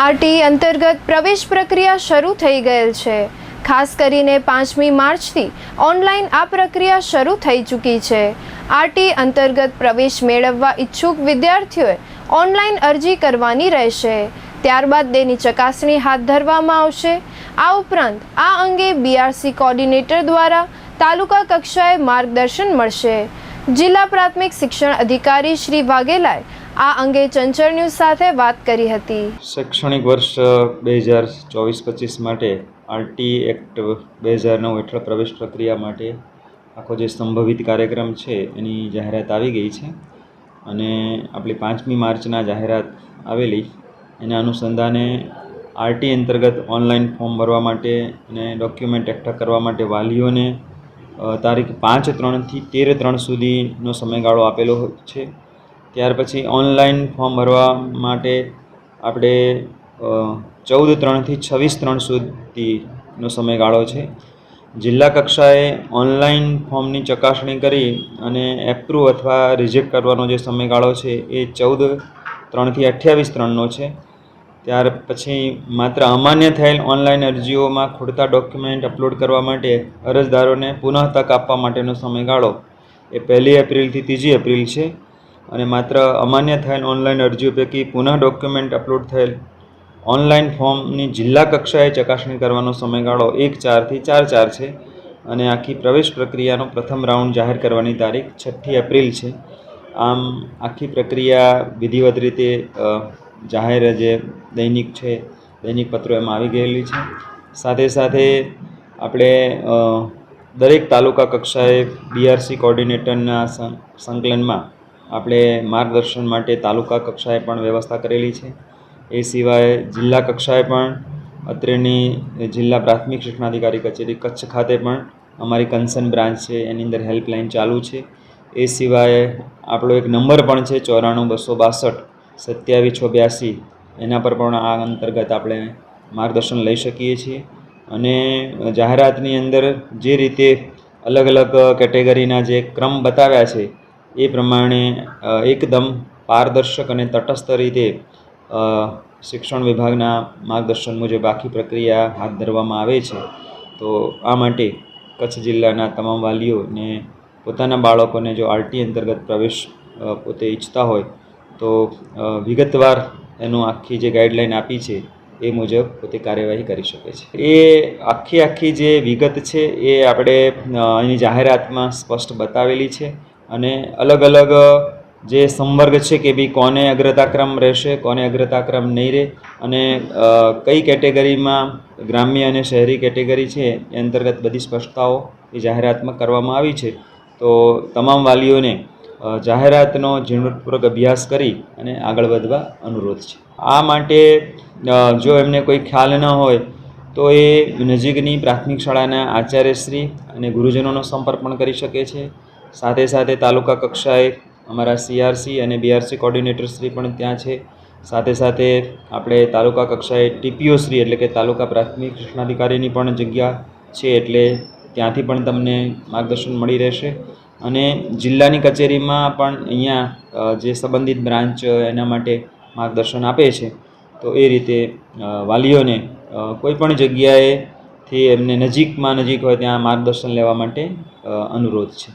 RT અંતર્ગત પ્રવેશ પ્રક્રિયા શરૂ થઈ ગયેલ છે. ખાસ કરીને પાંચમી માર્ચથી ઓનલાઈન આ પ્રક્રિયા શરૂ થઈ ચૂકી છે. આરટી અંતર્ગત પ્રવેશ મેળવવા ઈચ્છુક વિદ્યાર્થીઓએ ઓનલાઈન અરજી કરવાની રહેશે. ત્યારબાદ તેની ચકાસણી હાથ ધરવામાં આવશે. આ ઉપરાંત આ અંગે બીઆરસી કોર્ડિનેટર દ્વારા તાલુકા કક્ષાએ માર્ગદર્શન મળશે. જિલ્લા પ્રાથમિક શિક્ષણ અધિકારી શ્રી વાઘેલાએ આ અંગે ચંચળ ન્યૂઝ સાથે વાત કરી હતી. શૈક્ષણિક વર્ષ બે હજાર ચોવીસ પચીસ માટે આરટી એક્ટ બે હજાર નવ હેઠળ પ્રવેશ પ્રક્રિયા માટે આખો જે સંભવિત કાર્યક્રમ છે એની જાહેરાત આવી ગઈ છે. અને આપણી પાંચમી માર્ચના જાહેરાત આવેલી. એના અનુસંધાને આરટી અંતર્ગત ઓનલાઈન ફોર્મ ભરવા માટે અને ડોક્યુમેન્ટ એકઠા કરવા માટે વાલીઓને તારીખ પાંચ ત્રણથી તેર ત્રણ સુધીનો સમયગાળો આપેલો છે. ત્યાર પછી ઓનલાઈન ફોર્મ ભરવા માટે આપણે ચૌદ ત્રણથી છવ્વીસ ત્રણ સુધીનો સમયગાળો છે. જિલ્લા કક્ષાએ ઓનલાઈન ફોર્મની ચકાસણી કરી અને એપ્રુવ અથવા રિજેક્ટ કરવાનો જે સમયગાળો છે એ ચૌદ ત્રણથી અઠ્યાવીસ ત્રણનો છે. ત્યાર પછી માત્ર અમાન્ય થયેલ ઓનલાઈન અરજીઓમાં ખોડતા ડોક્યુમેન્ટ અપલોડ કરવા માટે અરજદારોને પુનઃ તક આપવા માટેનો સમયગાળો એ પહેલી એપ્રિલથી ત્રીજી એપ્રિલ છે. અને માત્ર અમાન્ય થયેલ ઓનલાઈન અરજીઓ પૈકી પુનઃ ડોક્યુમેન્ટ અપલોડ થયેલ ઓનલાઈન ફોર્મની જિલ્લા કક્ષાએ ચકાસણી કરવાનો સમયગાળો એક ચારથી ચાર ચાર છે અને આખી પ્રવેશ પ્રક્રિયાનો પ્રથમ રાઉન્ડ જાહેર કરવાની તારીખ છઠ્ઠી એપ્રિલ છે. આમ આખી પ્રક્રિયા વિધિવત રીતે જાહેર જે દૈનિક છે, દૈનિક પત્રો એમાં આવી ગયેલી છે. સાથે સાથે આપણે દરેક તાલુકા કક્ષાએ બીઆરસી કોર્ડિનેટરના સંકલનમાં આપણે માર્ગદર્શન માટે તાલુકા કક્ષાએ પણ વ્યવસ્થા કરેલી છે. એ સિવાય જિલ્લા કક્ષાએ પણ અત્રેની જિલ્લા પ્રાથમિક શિક્ષણાધિકારી કચેરી કચ્છ ખાતે પણ અમારી કન્સર્ન બ્રાન્ચ છે, એની અંદર હેલ્પલાઇન ચાલુ છે. એ સિવાય આપણો એક નંબર પણ છે, ચોરાણું બસો બાસઠ સત્યાવીસ છો બ્યાસી એના પર પણ આ અંતર્ગત આપણે માર્ગદર્શન લઈ શકીએ છીએ. અને જાહેરાતની અંદર જે રીતે અલગ અલગ કેટેગરીના જે ક્રમ બતાવ્યા છે એ પ્રમાણે એકદમ પારદર્શક અને તટસ્થ રીતે શિક્ષણ વિભાગના માર્ગદર્શન મુજબ આખી પ્રક્રિયા હાથ ધરવામાં આવે છે. તો આ માટે કચ્છ જિલ્લાના તમામ વાલીઓને, પોતાના બાળકોને જો આરટી અંતર્ગત પ્રવેશ પોતે ઈચ્છતા હોય, તો વિગતવાર એનું આખી જે ગાઈડલાઈન આપી છે, એ મુજબ પોતે કાર્યવાહી કરી શકે છે. એ આખી આખી જે વિગત છે, એ આપણે એની જાહેરાતમાં સ્પષ્ટ બતાવેલી છે. અને અલગ અલગ જે સંવર્ગ છે કે ભાઈ કોને અગ્રતાક્રમ રહેશે, કોને અગ્રતાક્રમ નહીં રહે, અને કઈ કેટેગરીમાં ગ્રામ્ય અને શહેરી કેટેગરી છે, એ અંતર્ગત બધી સ્પષ્ટતાઓ એ જાહેરાતમાં કરવામાં આવી છે. તો તમામ વાલીઓને જાહેરાતનો ઝીણવટપૂર્વક અભ્યાસ કરી અને આગળ વધવા અનુરોધ છે. આ માટે જો એમને કોઈ ખ્યાલ ન હોય, તો એ નજીકની પ્રાથમિક શાળાના આચાર્યશ્રી અને ગુરુજનોનો સંપર્ક પણ કરી શકે છે. સાથે સાથે તાલુકા કક્ષાએ અમારા સીઆરસી અને બીઆરસી કોર્ડિનેટર શ્રી પણ ત્યાં છે. સાથે સાથે આપણે તાલુકા કક્ષાએ ટીપીઓ શ્રી એટલે કે તાલુકા પ્રાથમિક શિક્ષણાધિકારીની પણ જગ્યા છે એટલે ત્યાંથી પણ તમને માર્ગદર્શન મળી રહેશે. અને જિલ્લાની કચેરીમાં પણ અહીંયા જે સંબંધિત બ્રાન્ચ એના માટે માર્ગદર્શન આપે છે. તો એ રીતે વાલીઓને કોઈપણ કોઈ પણ જગ્યાએથી એમને નજીકમાં નજીક હોય ત્યાં માર્ગદર્શન લેવા માટે અનુરોધ છે.